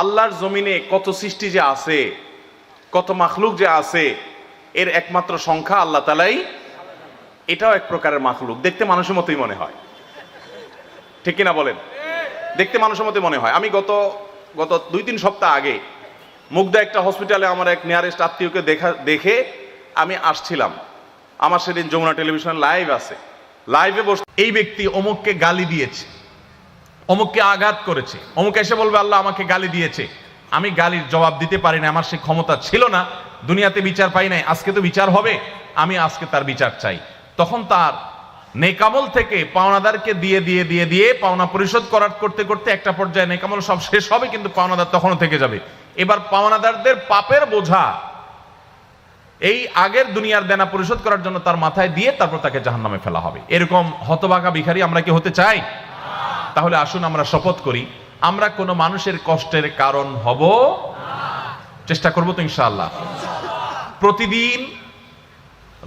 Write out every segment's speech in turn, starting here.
আল্লাহর জমিনে কত সৃষ্টি যে আছে, কত মাখলুক যে আছে, এর একমাত্র সংখ্যা আল্লাহ তালাই, এটাও এক প্রকারের মাখলুক। দেখতে মানুষের মতোই মনে হয়। ঠিক কিনা বলেন? দেখতে মানুষের মতোই মনে হয়। আমি গত গত দুই তিন সপ্তাহ আগে মুগদা একটা হসপিটালে আমার এক নিয়ারেস্ট আত্মীয়কে দেখা, দেখে আমি আসছিলাম। আমার সেদিন যমুনা টেলিভিশন লাইভ আছে। লাইভে বসে এই ব্যক্তি অমুককে গালি দিয়েছে। অমুককে আঘাত করেছে। অমুক এসে বলবে, আল্লাহ আমাকে গালি দিয়েছে। আমি গালির জবাব দিতে পারি না আমার সে ক্ষমতা ছিল না। দুনিয়াতে বিচার পাই নাই, আজকে তো বিচার হবে, আমি আজকে তার বিচার চাই। তখন তার নেকামল থেকে পাওনাদারকে দিয়ে দিয়ে দিয়ে দিয়ে পাওনা পরিশোধ করার করতে করতে একটা পর্যায়ে নেকামল সব শেষ হবে, কিন্তু পাওনাদার তখনও থেকে যাবে। এবার পাওনাদারদের পাপের বোঝা, এই আগের দুনিয়ার দেনা পরিশোধ করার জন্য তার মাথায় দিয়ে তারপর তাকে জাহান্নামে ফেলা হবে। এরকম হতবাগা ভিখারি আমরা কি হতে চাই? তাহলে আসুন আমরা শপথ করি, আমরা কোনো মানুষের কষ্টের কারণ হব? চেষ্টা করব তো ইনশাআল্লাহ। প্রতিদিন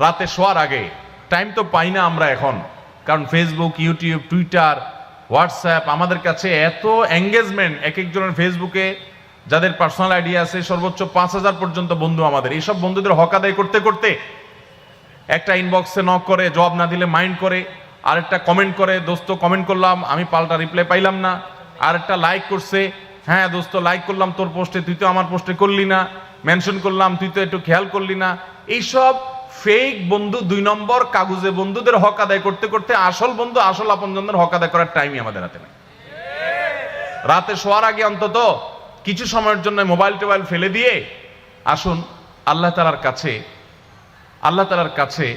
রাতে শোয়ার আগে টাইম তো পাই না আমরা এখন, কারণ ফেসবুক ইউটিউব টুইটার হোয়াটসঅ্যাপ আমাদের কাছে এত এঙ্গেজমেন্ট এক একজনের ফেসবুকে যাদের পার্সোনাল আইডিয়া আছে, সর্বোচ্চ পাঁচ হাজার পর্যন্ত বন্ধু আমাদের। এইসব বন্ধুদের হক আদায় করতে করতে, একটা ইনবক্সে নক করে, জবাব না দিলে মাইন্ড করে আরেকটা কমেন্ট করে, দোস্ত কমেন্ট করলাম, আমি পাল্টা রিপ্লাই পাইলাম না। আরেকটা লাইক করছে হ্যাঁ দোস্ত লাইক করলাম তোর পোস্টে তুই তো আমার পোস্টে করলি না। মেনশন করলাম, তুই তো একটু খেয়াল করলি না। এইসব ফেক বন্ধু দুই নম্বর, কাগজে বন্ধুদের হক আদায় করতে করতে আসল বন্ধু, আসল আপনজনদের হক আদায় করার টাইমই আমাদের হাতে নেই। রাতে শোয়ার আগে অন্তত কিছু সময়ের জন্য মোবাইল টোবাইল ফেলে দিয়ে আসুন, আল্লাহ তালার কাছে, আল্লাহ তালার কাছে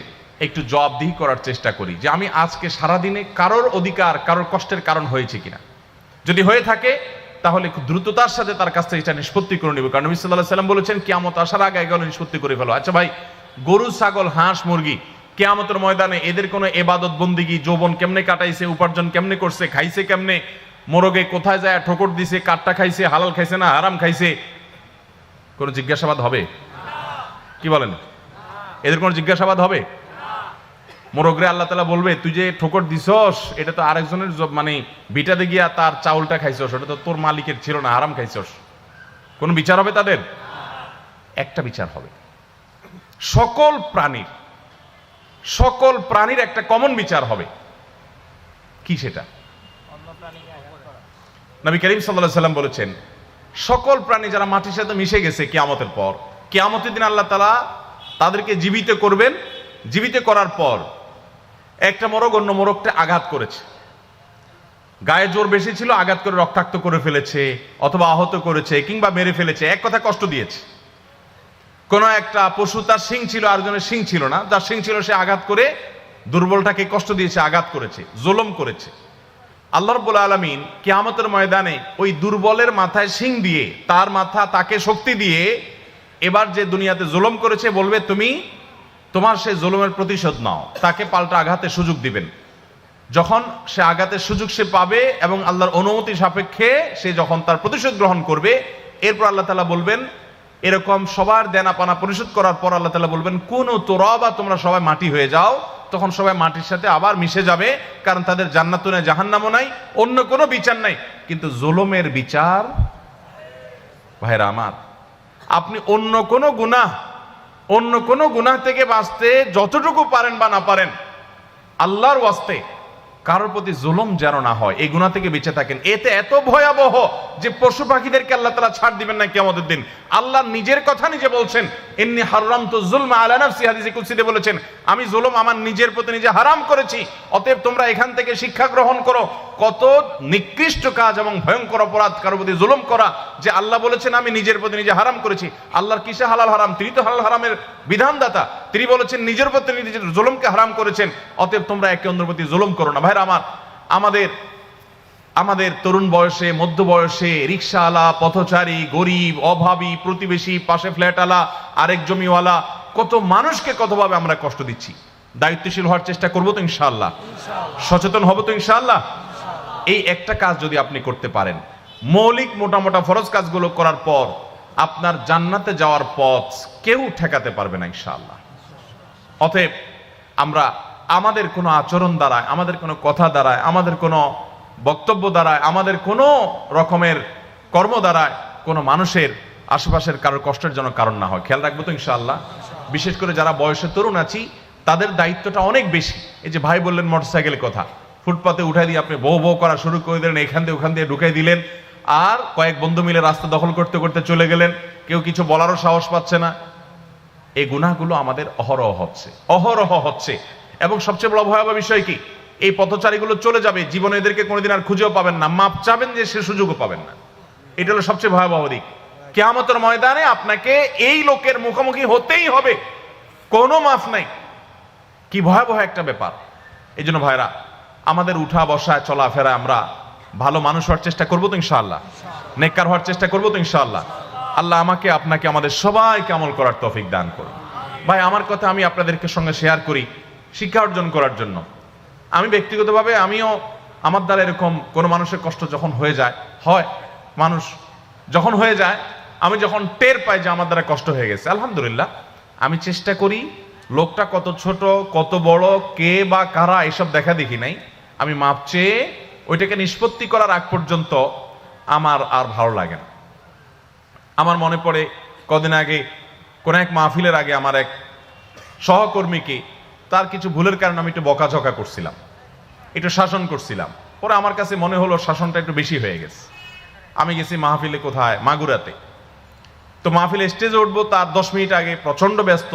একটু জবাবদিহি করার চেষ্টা করি যে আমি আজকে সারাদিনে কারোর অধিকার, কারোর কষ্টের কারণ হয়েছে কিনা। যদি হয়ে থাকে, তাহলে খুব দ্রুততার সাথে তার কাছ থেকে এটা নিষ্পত্তি করে নিব। কারণ নবী সাল্লাহ সাল্লাম বলেছেন, কিয়ামত আসার আগে এগুলো নিষ্পত্তি করে ফেলো। আচ্ছা ভাই, গরু, ছাগল, হাঁস, মুরগি, কেয়ামতের ময়দানে এদের কোনো এবাদত, বন্দিগি, যৌবন কেমনে কাটাইছে, উপার্জন কেমনে করছে, খাইছে কেমনে, মোরগে কোথায় যায়, ঠোকর দিছে, কাটটা খাইছে, হালাল খাইছে না আরাম খাইছে, কোনো জিজ্ঞাসাবাদ হবে? কি বলেন? এদের কোনো জিজ্ঞাসাবাদ হবে? মোরগরে আল্লাহ তালা বলবে, তুই যে ঠোকর দিছস, এটা তো আরেকজনের মানে বিটাতে গিয়া তার চাউলটা খাইছস, ওটা তো তোর মালিকের ছিল না আরাম খাইছস। কোন বিচার হবে তাদের? একটা বিচার হবে। সকল প্রাণীর সকল প্রাণীর একটা কমন বিচার হবে। কি সেটা? নবী করিম সাল্লাহ সাল্লাম বলেছেন, সকল প্রাণী যারা মাটির সাথে মিশে গেছে কেয়ামতের পর, কিয়ামতের দিন আল্লাহ তালা তাদেরকে জীবিত করবেন, জীবিত করার পর একটা মোরগ অন্য মোরগটা আঘাত করেছে। গায়ে জোর বেশি ছিল, আঘাত করে রক্তাক্ত করে ফেলেছে, অথবা আহত করেছে, কিংবা মেরে ফেলেছে, এক কথা কষ্ট দিয়েছে। কোনো একটা পশু, তার শিং ছিল, আরেকজনের শিং ছিল না। যার শিং ছিল, সে আঘাত করে দুর্বলটাকে কষ্ট দিয়েছে, আঘাত করেছে, জোলম করেছে। আল্লাহ রব্বুল আলমিন কিয়ামতের ময়দানে ওই দুর্বলের মাথায় শিং দিয়ে, তার মাথা তাকে শক্তি দিয়ে, এবার যে দুনিয়াতে জুলুম করেছে, বলবে, তুমি তোমার সেই জুলুমের প্রতিশোধ নাও। তাকে পাল্টা আঘাতের সুযোগ দিবেন। যখন সে আঘাতের সুযোগ সে পাবে এবং আল্লাহর অনুমতি সাপেক্ষে সে যখন তার প্রতিশোধ গ্রহণ করবে, এরপর আল্লাহ তালা বলবেন, এরকম সবার দেনা পানা পরিশোধ করার পর আল্লাহ তালা বলবেন, কোন তোরবা, তোমরা সবাই মাটি হয়ে যাও। তখন সবাই মাটির সাথে আবার মিশে যাবে, কারণ তাদের জান্নাতও নাই জাহান্নামও নাই, অন্য কোনো বিচার নাই। কিন্তু জুলুমের বিচার, ভাইরা আমার, আপনি অন্য কোনো গুনাহ অন্য কোনো গুনাহ থেকে বাঁচতে যতটুকু পারেন বা না পারেন, আল্লাহর ওয়াস্তে কারোর প্রতি জুলুম যেন না হয়, এই গুণা থেকে বেঁচে থাকেন। এতে এত ভয়াবহ যে পশু পাখিদেরকে আল্লাহ তালা ছাড় দিবেন না কেমতের দিন। আল্লাহ নিজের কথা নিজে বলছেন এমনি হারুরাম তো জুলমা আলানা সিহাদিজি কুসিদে বলেছেন আমি জুলুম আমার নিজের প্রতি নিজে হারাম করেছি, অতএব তোমরা এখান থেকে শিক্ষা গ্রহণ করো। কত নিকৃষ্ট কাজ এবং ভয়ঙ্কর অপরাধ কারোর প্রতি জুলুম করা যে আল্লাহ বলেছেন, আমি নিজের প্রতি নিজে হারাম করেছি। আল্লাহর কিসে হালাল হারাম? তিনি তো হালাল হারামের বিধানদাতা। তিনি বলেছেন, নিজের প্রতি নিজের জুলুমকে হারাম করেছেন, অতএব তোমরা একে অন্যের প্রতি জুলুম করো না। ভাইরা আমার, আমাদের আমাদের তরুণ বয়সে, মধ্য বয়সে রিক্সাওয়ালা, পথচারী, গরিব, অভাবী, প্রতিবেশী, পাশে ফ্ল্যাটওয়ালা, আরেক জমিওয়ালা কত মানুষকে কতভাবে আমরা কষ্ট দিচ্ছি? দায়িত্বশীল হওয়ার চেষ্টা করব তো ইনশাল্লাহ সচেতন হব তো ইনশাল্লাহ এই একটা কাজ যদি আপনি করতে পারেন মৌলিক মোটা মোটা ফরজ কাজগুলো করার পর আপনার জান্নাতে যাওয়ার পথ কেউ ঠেকাতে পারবে না ইনশাআল্লাহ। অতএব আমরা আমাদের কোনো আচরণ দ্বারায় আমাদের কোনো কথা দ্বারায় আমাদের কোনো বক্তব্য দ্বারায় আমাদের কোনো রকমের কর্ম দ্বারায় কোনো মানুষের আশেপাশের কারোর কষ্টের জন্য কারণ না হয়। খেয়াল রাখব তো ইনশাআল্লাহ। বিশেষ করে যারা বয়সে তরুণ আছি, তাদের দায়িত্বটা অনেক বেশি। এই যে ভাই বললেন মোটরসাইকেলের কথা। ফুটপাতে উঠাই দিয়ে আপনি বউ বউ করা শুরু করে দিলেন, এখান দিয়ে ওখান দিয়ে ঢুকাই দিলেন। আর কয়েক বন্ধু মিলে রাস্তা দখল করতে করতে চলে গেলেন। কেউ কিছু বলারও সাহস পাচ্ছে না। এই গুনাহগুলো আমাদের অহরহ হচ্ছে অহরহ হচ্ছে। এবং সবচেয়ে বড় ভয়াবহ বিষয় কি? এই পথচারীগুলো চলে যাবে, জীবনে এদেরকে কোনোদিন আর খুঁজেও পাবেন না। মাপ চাবেন যে সে সুযোগও পাবেন না। এটা হলো সবচেয়ে ভয়াবহ দিক। কেয়ামতের ময়দানে আপনাকে এই লোকের মুখোমুখি হতেই হবে। কোনো মাফ নাই। কি ভয়াবহ একটা ব্যাপার। এই জন্য ভাইরা, আমাদের উঠা বসা চলাফেরা আমরা ভালো মানুষ হওয়ার চেষ্টা করব তো ইনশাআল্লাহ। নেককার হওয়ার চেষ্টা করব তো ইনশাআল্লাহ। আল্লাহ আমাকে, আপনাকে আমাদের সবাইকে আমল করার তৌফিক দান করুন। ভাই, আমার কথা আমি আপনাদেরকে সঙ্গে শেয়ার করি শিক্ষা অর্জন করার জন্য। আমি ব্যক্তিগতভাবে আমিও আমার দ্বারা এরকম কোনো মানুষের কষ্ট যখন হয়ে যায়, হয়, মানুষ যখন হয়ে যায় আমি যখন টের পাই যে আমার দ্বারা কষ্ট হয়ে গেছে, আলহামদুলিল্লাহ, আমি চেষ্টা করি, লোকটা কত ছোট, কত বড়, কে বা কারা, এসব দেখা দেখি নাই। আমি মাপ চেয়ে ওইটাকে নিষ্পত্তি করার আগ পর্যন্ত আমার আর ভালো লাগে না। আমার মনে পড়ে, কদিন আগে, কোন এক মাহফিলের আগে আমার এক সহকর্মীকে, তার কিছু ভুলের কারণে আমি একটু বকাঝকা করছিলাম। একটু শাসন করছিলাম। পরে আমার কাছে মনে হলো শাসনটা একটু বেশি হয়ে গেছে। আমি গেছি মাহফিলে কোথায়? মাগুরাতে। তো মাহফিলে স্টেজে উঠবো, তার দশ মিনিট আগে প্রচণ্ড ব্যস্ত।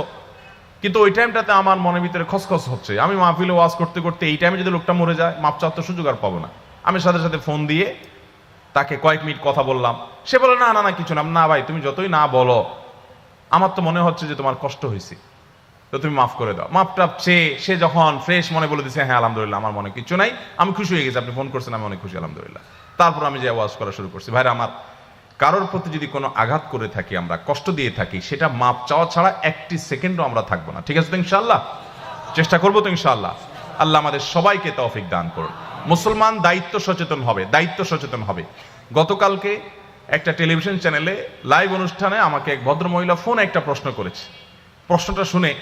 কিন্তু ওই টাইমটাতে আমার মনের ভিতরে খসখস হচ্ছে। আমি মাহফিলে ওয়াজ করতে করতে এই টাইমে যদি লোকটা মরে যায়, মাপ চাওয়ার তো সুযোগ আর পাবো না। আমি সাথে সাথে ফোন দিয়ে তাকে কয়েক মিনিট কথা বললাম। সে বলে, না না না, কিছু না। না ভাই, তুমি যতই না বলো, আমার তো মনে হচ্ছে যে তোমার কষ্ট হয়েছে। তো তুমি মাফ করে দাও। মাফ টাপ চেয়ে সে যখন ফ্রেশ মনে বলে দিছে হ্যাঁ আলহামদুলিল্লাহ, আমার মনে কিছু নাই। আমি খুশি হয়ে গেছি, আপনি ফোন করছেন, আমি অনেক খুশি, আলহামদুলিল্লাহ। তারপর আমি যে আওয়াজ করা শুরু করছি, ভাইরা, আমার কারোর প্রতি যদি কোনো আঘাত করে থাকি আমরা, কষ্ট দিয়ে থাকি, সেটা মাপ চাওয়া ছাড়া একটি সেকেন্ডও আমরা থাকব না। ঠিক আছে তো ইনশাল্লাহ চেষ্টা করব তো ইনশাল্লাহ আল্লাহ আমাদের সবাইকে তৌফিক দান করুন মুসলমান দায়িত্ব সচেতন হবে, দায়িত্ব সচেতন হবে। গতকালকে একটা টেলিভিশন চ্যানেলে লাইভ অনুষ্ঠানে আমাকে এক ভদ্রমহিলা ফোন একটা প্রশ্ন করেছে। প্রশ্নটা শুনে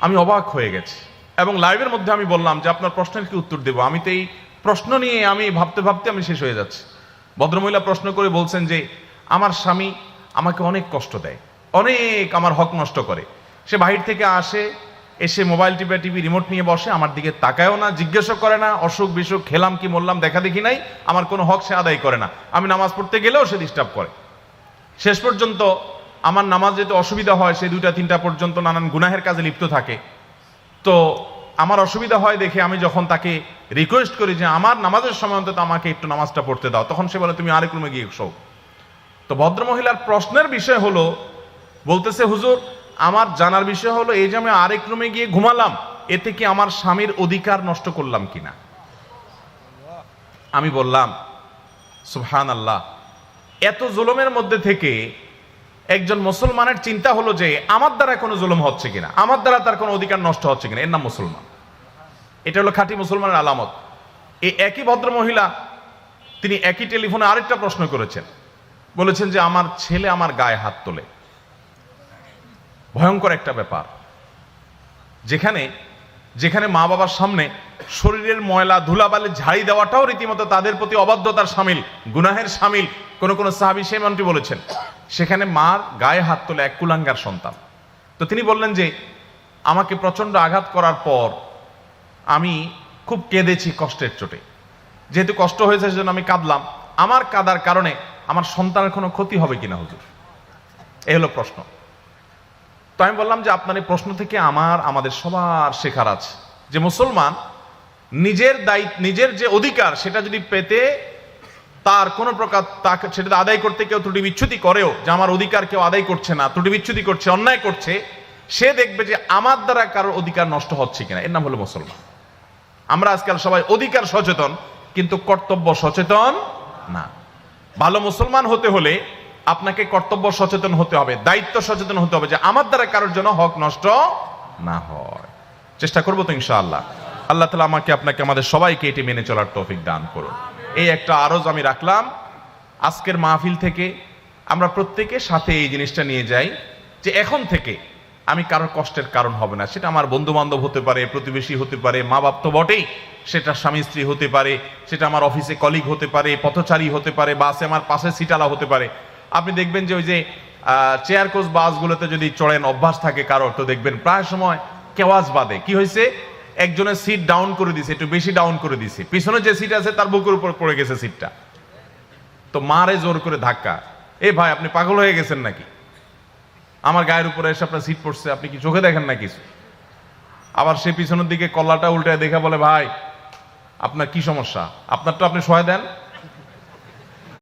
আমি অবাক হয়ে গেছি। এবং লাইভের মধ্যে আমি বললাম যে, আপনার প্রশ্নের কি উত্তর দেবো? আমি তো এই প্রশ্ন নিয়ে আমি ভাবতে ভাবতে আমি শেষ হয়ে যাচ্ছি। ভদ্রমহিলা প্রশ্ন করে বলছেন যে, আমার স্বামী আমাকে অনেক কষ্ট দেয়, অনেক আমার হক নষ্ট করে। সে বাহির থেকে আসে, এসে মোবাইল টিপে টিভি রিমোট নিয়ে বসে, আমার দিকে তাকায়ও না জিজ্ঞাসা করে না, অসুখ বিসুখ, খেলাম কি মরলাম দেখা দেখি নাই, আমার কোনো হক সে আদায় করে না। আমি নামাজ পড়তে গেলেও সে ডিস্টার্ব করে। শেষ পর্যন্ত আমার নামাজ যেতে অসুবিধা হয়, সে দুইটা তিনটা পর্যন্ত নানান গুনাহের কাজে লিপ্ত থাকে। তো আমার অসুবিধা হয় দেখে আমি যখন তাকে রিকোয়েস্ট করি যে আমার নামাজের সময় অন্তত আমাকে একটু নামাজটা পড়তে দাও, তখন সে বলে, তুমি আরেক রুমে গিয়ে শো তো ভদ্রমহিলার প্রশ্নের বিষয় হলো, বলতেছে, হুজুর, আমার জানার বিষয় হলো, এই যে আমি আরেক রুমে গিয়ে ঘুমালাম, এতে কি আমার স্বামীর অধিকার নষ্ট করলাম কিনা? আমি বললাম সুবহান আল্লাহ এত জুলুমের মধ্যে থেকে একজন মুসলমানের চিন্তা হলো যে আমার দ্বারা কোনো জুলুম হচ্ছে কিনা? আমার দ্বারা তার কোনো অধিকার নষ্ট হচ্ছে কিনা? এর নাম মুসলমান। এটা হলো খাঁটি মুসলমানের আলামত। এই একই ভদ্র মহিলা তিনি একই টেলিফোনে আরেকটা প্রশ্ন করেছেন। বলেছেন যে, আমার ছেলে আমার গায়ে হাত তোলে। ভয়ঙ্কর একটা ব্যাপার। যেখানে যেখানে মা বাবার সামনে শরীরের ময়লা ধুলাবালি ঝাড়ি দেওয়াটাও রীতিমতো তাদের প্রতি অবাধ্যতার সামিল, গুনাহের সামিল, কোন কোন সাহাবি সে মন্ত্রী বলেছেন। সেখানে মার গায়ে হাত তোলে এক কুলাঙ্গার সন্তান। তো তিনি বললেন যে, আমাকে প্রচণ্ড আঘাত করার পর আমি খুব কেঁদেছি কষ্টের চোটে। যেহেতু কষ্ট হয়েছে সেজন্য আমি কাঁদলাম। আমার কাদার কারণে আমার সন্তানের কোনো ক্ষতি হবে কিনা হুজুর? এই হলো প্রশ্ন। তো আমি বললাম যে, আপনার এই প্রশ্ন থেকে আমার, আমাদের সবার শেখার আছে। যে মুসলমান নিজের দায়িত্ব, নিজের যে অধিকার, সেটা যদি পেতে তার কোনো প্রকার তাকে, সেটা আদায় করতে কেউ ত্রুটি বিচ্ছুতি করেও, যে আমার অধিকার কেউ আদায় করছে না, ত্রুটি বিচ্ছুতি করছে, অন্যায় করছে, সে দেখবে যে আমার দ্বারা কারোর অধিকার নষ্ট হচ্ছে কিনা। এর নাম হলো মুসলমান। আমরা আজকাল সবাই অধিকার সচেতন, কিন্তু কর্তব্য সচেতন না। ভালো মুসলমান হতে হলে আপনাকে কর্তব্য সচেতন হতে হবে, দায়িত্ব সচেতন হতে হবে যে আমার দ্বারা কারোর জন্য হক নষ্ট না হয়। চেষ্টা করব তো ইনশাআল্লাহ। আল্লাহ তালা আমাকে, আপনাকে, আমাদের সবাইকে এটি মেনে চলার তৌফিক দান করুন। এই একটা আরজ আমি রাখলাম। আজকের মাহফিল থেকে আমরা প্রত্যেকের সাথে এই জিনিসটা নিয়ে যাই যে এখন থেকে আমি কারোর কষ্টের কারণ হবে না। সেটা আমার বন্ধু বান্ধব হতে পারে, প্রতিবেশী হতে পারে মা বাপ তো বটেই। সেটা স্বামী, স্ত্রী হতে পারে, সেটা আমার অফিসে কলিগ হতে পারে, পথচারী হতে পারে বাসে আমার পাশে সিটালা হতে পারে। আপনি দেখবেন যে ওই যে চেয়ার কোচ বাসগুলোতে যদি চড়েন, অভ্যাস থাকে কারও তো দেখবেন প্রায় সময় কেওয়াজ বাদে। কি হয়েছে? একজনের সিট ডাউন করে দিছে, একটু বেশি ডাউন করে দিছে। পিছনে যে সিট আছে, তার বুকের উপর পড়ে গেছে সিটটা তো মারে জোর করে ধাক্কা। এ ভাই, আপনি পাগল হয়ে গেছেন নাকি? আমার গায়ের উপরে এসে আপনার সিট পড়ছে, আপনি কি চোখে দেখেন না কিছু আবার সে পিছনের দিকে কল্লাটা উল্টে দেখে বলে, ভাই, আপনার কি সমস্যা? আপনার তো আপনি সহায় দেন।